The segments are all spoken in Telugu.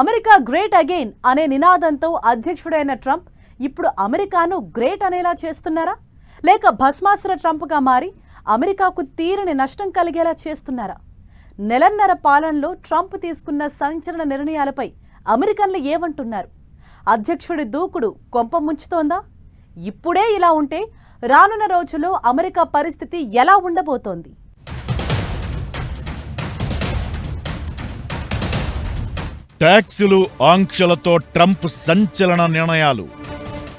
అమెరికా గ్రేట్ అగైన్ అనే నినాదంతో అధ్యక్షుడైన ట్రంప్ ఇప్పుడు అమెరికాను గ్రేట్ అనేలా చేస్తున్నారా? లేక భస్మాసుర ట్రంప్గా మారి అమెరికాకు తీరని నష్టం కలిగేలా చేస్తున్నారా? నెలన్నర పాలనలో ట్రంప్ తీసుకున్న సంచలన నిర్ణయాలపై అమెరికన్లు ఏమంటున్నారు? అధ్యక్షుడి దూకుడు కొంప ముంచుతోందా? ఇప్పుడే ఇలా ఉంటే రానున్న రోజుల్లో అమెరికా పరిస్థితి ఎలా ఉండబోతోంది? ట్యాక్సులు ఆంక్షలతో ట్రంప్ సంచలన నిర్ణయాలు.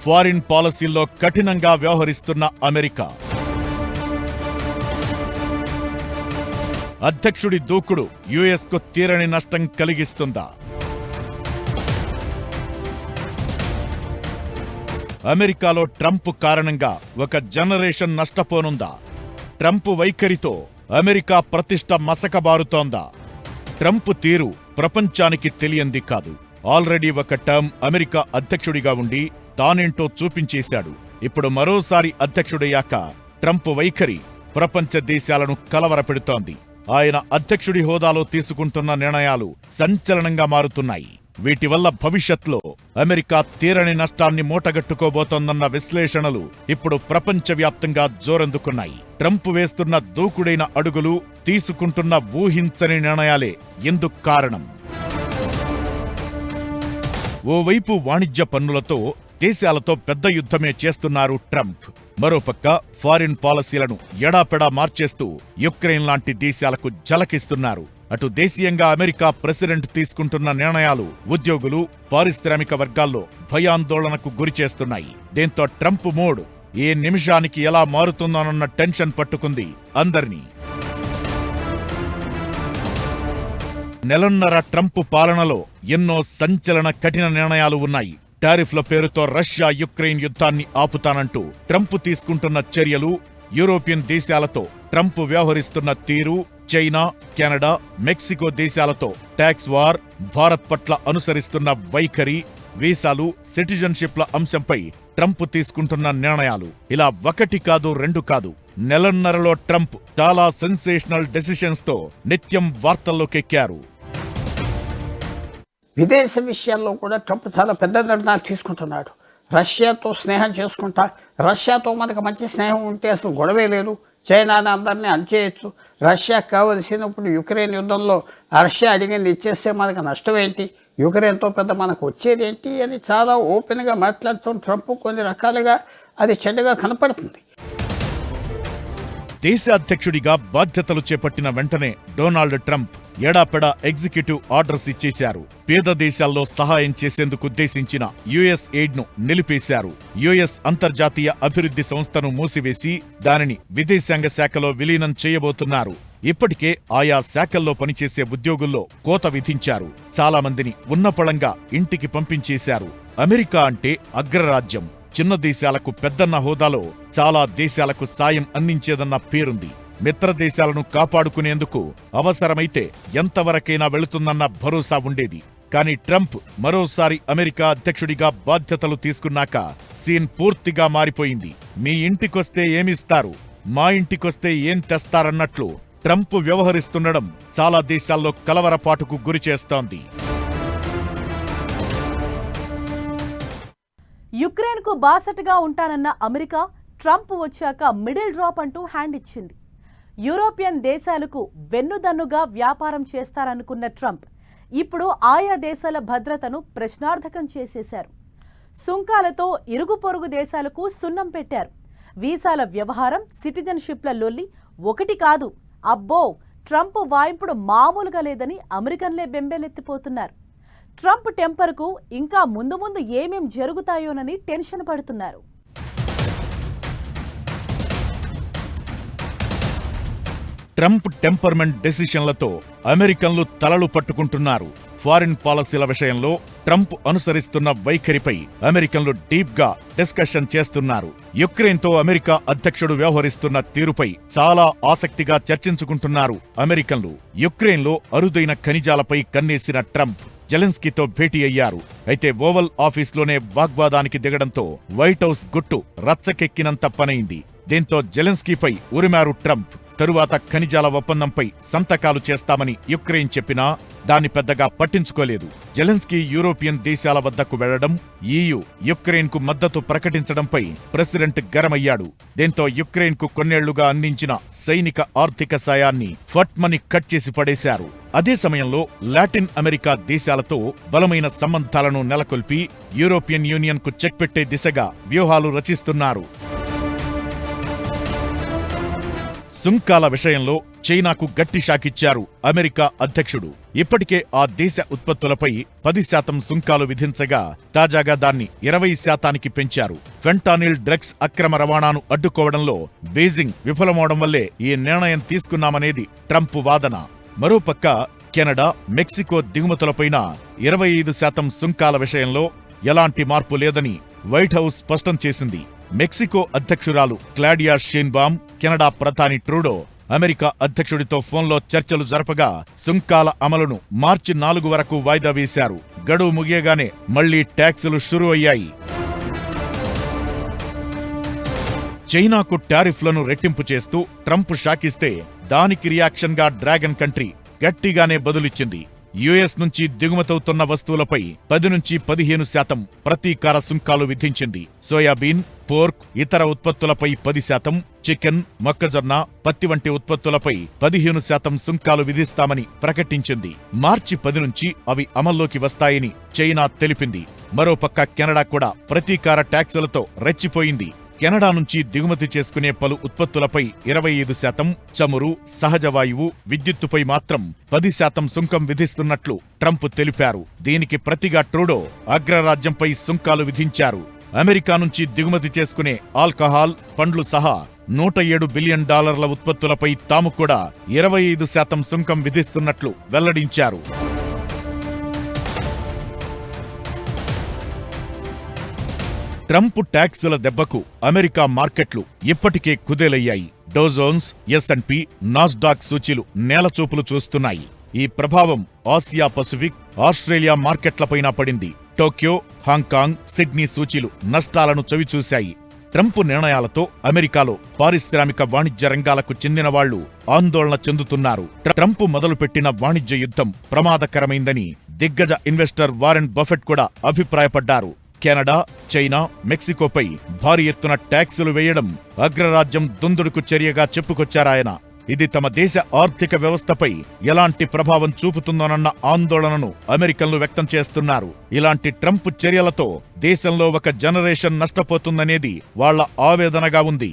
ఫారిన్ పాలసీల్లో కఠినంగా వ్యవహరిస్తున్న అమెరికా. అధ్యక్షుడి దూకుడు యుఎస్కు తీరని నష్టం కలిగిస్తుందా? అమెరికాలో ట్రంప్ కారణంగా ఒక జనరేషన్ నష్టపోనుందా? ట్రంప్ వైఖరితో అమెరికా ప్రతిష్ట మసకబారుతోందా? ట్రంప్ తీరు ప్రపంచానికి తెలియంది కాదు. ఆల్రెడీ ఒక టర్మ్ అమెరికా అధ్యక్షుడిగా ఉండి తానేంటో చూపించేశాడు. ఇప్పుడు మరోసారి అధ్యక్షుడయ్యాక ట్రంప్ వైఖరి ప్రపంచ దేశాలను కలవరపెడుతోంది. ఆయన అధ్యక్షుడి హోదాలో తీసుకుంటున్న నిర్ణయాలు సంచలనంగా మారుతున్నాయి. వీటి వల్ల భవిష్యత్లో అమెరికా తీరని నష్టాన్ని మూటగట్టుకోబోతోందన్న విశ్లేషణలు ఇప్పుడు ప్రపంచవ్యాప్తంగా జోరందుకున్నాయి. ట్రంప్ వేస్తున్న దూకుడైన అడుగులు తీసుకుంటున్న ఊహించని నిర్ణయాలే ఎందుకు కారణం. ఓవైపు వాణిజ్య పన్నులతో దేశాలతో పెద్ద యుద్ధమే చేస్తున్నారు ట్రంప్. మరోపక్క ఫారిన్ పాలసీలను ఎడాపెడా మార్చేస్తూ యుక్రెయిన్ లాంటి దేశాలకు జలకిస్తున్నారు అటు దేశీయంగా అమెరికా ప్రెసిడెంట్ తీసుకుంటున్న నిర్ణయాలు ఉద్యోగులు పారిశ్రామిక వర్గాల్లో భయాందోళనకు గురిచేస్తున్నాయి. దీంతో ట్రంప్ మోడ్ ఏ నిమిషానికి ఎలా మారుతుందోనన్న టెన్షన్ పట్టుకుంది అందరినీ. నెలన్నర ట్రంప్ పాలనలో ఎన్నో సంచలన కఠిన నిర్ణయాలు ఉన్నాయి. టారిఫ్ల పేరుతో రష్యా యుక్రెయిన్ యుద్ధాన్ని ఆపుతానంటూ ట్రంప్ తీసుకుంటున్న చర్యలు యూరోపియన్ దేశాలతో ట్రంప్ వ్యవహరిస్తున్న తీరు చైనా కెనడా మెక్సికో దేశాలతో ట్యాక్స్ వార్ భారత్ పట్ల అనుసరిస్తున్న వైఖరి వీసాలు సిటిజన్షిప్ల అంశంపై ట్రంప్ తీసుకుంటున్న నిర్ణయాలు. ఇలా ఒకటి కాదు రెండు కాదు. నెలన్నరలో ట్రంప్ చాలా సెన్సేషనల్ డెసిషన్స్తో నిత్యం వార్తల్లోకెక్కారు. విదేశ విషయాల్లో కూడా ట్రంప్ చాలా పెద్ద నిర్ణయాలు తీసుకుంటున్నాడు. రష్యాతో స్నేహం చేసుకుంటా రష్యాతో మనకు మంచి స్నేహం ఉంటే అసలు గొడవే లేదు. చైనాని అందరినీ అణచేయచ్చు. రష్యా కావలసినప్పుడు యుక్రెయిన్ యుద్ధంలో రష్యా అడిగింది ఇచ్చేస్తే మనకు నష్టం ఏంటి? యుక్రెయిన్తో పెద్ద మనకు వచ్చేది ఏంటి అని చాలా ఓపెన్గా మాట్లాడుతున్న ట్రంప్ కొన్ని రకాలుగా అది చెడ్డగా కనపడుతుంది. దేశ అధ్యక్షుడిగా బాధ్యతలు చేపట్టిన వెంటనే డొనాల్డ్ ట్రంప్ ఎడాపెడా ఎగ్జిక్యూటివ్ ఆర్డర్స్ ఇచ్చేశారు. పేద దేశాల్లో సహాయం చేసేందుకు ఉద్దేశించిన యుఎస్ ఎయిడ్ను నిలిపేశారు. యుఎస్ అంతర్జాతీయ అభివృద్ధి సంస్థను మూసివేసి దానిని విదేశాంగ శాఖలో విలీనం చేయబోతున్నారు. ఇప్పటికే ఆయా శాఖల్లో పనిచేసే ఉద్యోగుల్లో కోత విధించారు. చాలామందిని ఉన్నపళంగా ఇంటికి పంపించేశారు. అమెరికా అంటే అగ్రరాజ్యం. చిన్న దేశాలకు పెద్దన్న హోదాలో చాలా దేశాలకు సాయం అందించేదన్న పేరుంది. మిత్ర దేశాలను కాపాడుకునేందుకు అవసరమైతే ఎంతవరకైనా వెళుతుందన్న భరోసా ఉండేది. కానీ ట్రంప్ మరోసారి అమెరికా అధ్యక్షుడిగా బాధ్యతలు తీసుకున్నాక సీన్ పూర్తిగా మారిపోయింది. మీ ఇంటికొస్తే ఏమిస్తారు? మా ఇంటికొస్తే ఏం తెస్తారన్నట్లు ట్రంప్ వ్యవహరిస్తుండడం చాలా దేశాల్లో కలవరపాటుకు గురిచేస్తోంది యుక్రెయిన్కు బాసటగా ఉంటానన్న అమెరికా ట్రంప్ వచ్చాక మిడిల్ డ్రాప్ అంటూ హ్యాండ్ ఇచ్చింది. యూరోపియన్ దేశాలకు వెన్నుదన్నుగా వ్యాపారం చేస్తారనుకున్న ట్రంప్ ఇప్పుడు ఆయా దేశాల భద్రతను ప్రశ్నార్థకం చేసేశారు. సుంకాలతో ఇరుగు పొరుగు దేశాలకు సున్నం పెట్టారు. వీసాల వ్యవహారం సిటిజన్షిప్ల లొల్లి ఒకటి కాదు అబ్బో ట్రంప్ వాయింపుడు మామూలుగా లేదని అమెరికన్లే బెంబేలెత్తిపోతున్నారు. ట్రంప్ టెంపర్కు ఇంకా ముందు ముందు ఏమేం జరుగుతాయోనని టెన్షన్ పడుతున్నారు. ట్రంప్ టెంపర్మెంట్ డెసిషన్లతో అమెరికన్లు తలలు పట్టుకుంటున్నారు. ఫారిన్ పాలసీల విషయంలో ట్రంప్ అనుసరిస్తున్న వైఖరిపై అమెరికన్లు డీప్గా డిస్కషన్ చేస్తున్నారు. యుక్రెయిన్తో అమెరికా అధ్యక్షుడు వ్యవహరిస్తున్న తీరుపై చాలా ఆసక్తిగా చర్చించుకుంటున్నారు అమెరికన్లు. యుక్రెయిన్లో అరుదైన ఖనిజాలపై కన్నేసిన ట్రంప్ జెలెన్స్కీతో భేటీ అయ్యారు. అయితే ఓవల్ ఆఫీస్లోనే వాగ్వాదానికి దిగడంతో వైట్ హౌస్ గుట్టు రచ్చకెక్కినంత పనైంది. దీంతో జెలెన్స్కీపై ఉరిమారు ట్రంప్. తరువాత ఖనిజాల ఒప్పందంపై సంతకాలు చేస్తామని యుక్రెయిన్ చెప్పినా దాన్ని పెద్దగా పట్టించుకోలేదు. జెలెన్స్కీ యూరోపియన్ దేశాల వద్దకు వెళ్ళడం ఈయు యుక్రెయిన్కు మద్దతు ప్రకటించడంపై ప్రెసిడెంట్ గరమయ్యాడు. దీంతో యుక్రెయిన్కు కొన్నేళ్ళుగా అందించిన సైనిక ఆర్థిక సాయాన్ని ఫట్మని కట్ చేసి పడేశారు. అదే సమయంలో లాటిన్ అమెరికా దేశాలతో బలమైన సంబంధాలను నెలకొల్పి యూరోపియన్ యూనియన్కు చెక్ పెట్టే దిశగా వ్యూహాలు రచిస్తున్నారు. సుంకాల విషయంలో చైనాకు గట్టి షాకిచ్చారు అమెరికా అధ్యక్షుడు. ఇప్పటికే ఆ దేశ ఉత్పత్తులపై పది శాతం సుంకాలు విధించగా తాజాగా దాన్ని ఇరవై శాతానికి పెంచారు. ఫెంటానిల్ డ్రగ్స్ అక్రమ రవాణాను అడ్డుకోవడంలో బీజింగ్ విఫలమవడం వల్లే ఈ నిర్ణయం తీసుకున్నామనేది ట్రంప్ వాదన. మరోపక్క కెనడా మెక్సికో దిగుమతులపైన ఇరవై ఐదు శాతం సుంకాల విషయంలో ఎలాంటి మార్పు లేదని వైట్ హౌస్ స్పష్టం చేసింది. మెక్సికో అధ్యక్షురాలు క్లాడియా షేన్బామ్ కెనడా ప్రధాని ట్రూడో అమెరికా అధ్యక్షుడితో ఫోన్లో చర్చలు జరపగా సుంకాల అమలును మార్చి నాలుగు వరకు వాయిదా వేశారు. గడువు ముగియగానే మళ్ళీ ట్యాక్సులు షురూ అయ్యాయి. చైనాకు టారిఫ్లను రెట్టింపు చేస్తూ ట్రంప్ షాకిస్తే దానికి రియాక్షన్గా డ్రాగన్ కంట్రీ గట్టిగానే బదులిచ్చింది. యుఎస్ నుంచి దిగుమతవుతున్న వస్తువులపై పది నుంచి పదిహేను శాతం ప్రతీకార సుంకాలు విధించింది. సోయాబీన్ పోర్క్ ఇతర ఉత్పత్తులపై పది శాతం చికెన్ మొక్కజొన్న పత్తి వంటి ఉత్పత్తులపై పదిహేను శాతం సుంకాలు విధిస్తామని ప్రకటించింది. మార్చి పది నుంచి అవి అమల్లోకి వస్తాయని చైనా తెలిపింది. మరోపక్క కెనడా కూడా ప్రతీకార ట్యాక్సులతో రెచ్చిపోయింది. కెనడా నుంచి దిగుమతి చేసుకునే పలు ఉత్పత్తులపై ఇరవై ఐదు శాతం చమురు సహజ వాయువు విద్యుత్తుపై మాత్రం పది శాతం సుంకం విధిస్తున్నట్లు ట్రంప్ తెలిపారు. దీనికి ప్రతిగా ట్రూడో అగ్రరాజ్యంపై సుంకాలు విధించారు. అమెరికా నుంచి దిగుమతి చేసుకునే ఆల్కహాల్ పండ్లు సహా నూట ఏడు బిలియన్ డాలర్ల ఉత్పత్తులపై తాము కూడా ఇరవై ఐదు శాతం సుంకం విధిస్తున్నట్లు వెల్లడించారు. ట్రంప్ ట్యాక్సుల దెబ్బకు అమెరికా మార్కెట్లు ఇప్పటికే కుదేలయ్యాయి. డోజోన్స్ ఎస్ఎన్పి నాస్డాక్ సూచీలు నేలచూపులు చూస్తున్నాయి. ఈ ప్రభావం ఆసియా పసిఫిక్ ఆస్ట్రేలియా మార్కెట్లపైన పడింది. టోక్యో హాంకాంగ్ సిడ్నీ సూచీలు నష్టాలను చవిచూశాయి. ట్రంప్ నిర్ణయాలతో అమెరికాలో పారిశ్రామిక వాణిజ్య రంగాలకు చెందిన వాళ్ళు ఆందోళన చెందుతున్నారు. ట్రంప్ మొదలుపెట్టిన వాణిజ్య యుద్ధం ప్రమాదకరమైందని దిగ్గజ ఇన్వెస్టర్ వారెన్ బఫెట్ కూడా అభిప్రాయపడ్డారు. కెనడా చైనా మెక్సికోపై భారీ ఎత్తున ట్యాక్సులు వేయడం అగ్రరాజ్యం దుందుడుకు చర్యగా చెప్పుకొచ్చారాయన ఇది తమ దేశ ఆర్థిక వ్యవస్థపై ఎలాంటి ప్రభావం చూపుతుందోనన్న ఆందోళనను అమెరికన్లు వ్యక్తం చేస్తున్నారు. ఇలాంటి ట్రంప్ చర్యలతో దేశంలో ఒక జనరేషన్ నష్టపోతుందనేది వాళ్ళ ఆవేదనగా ఉంది.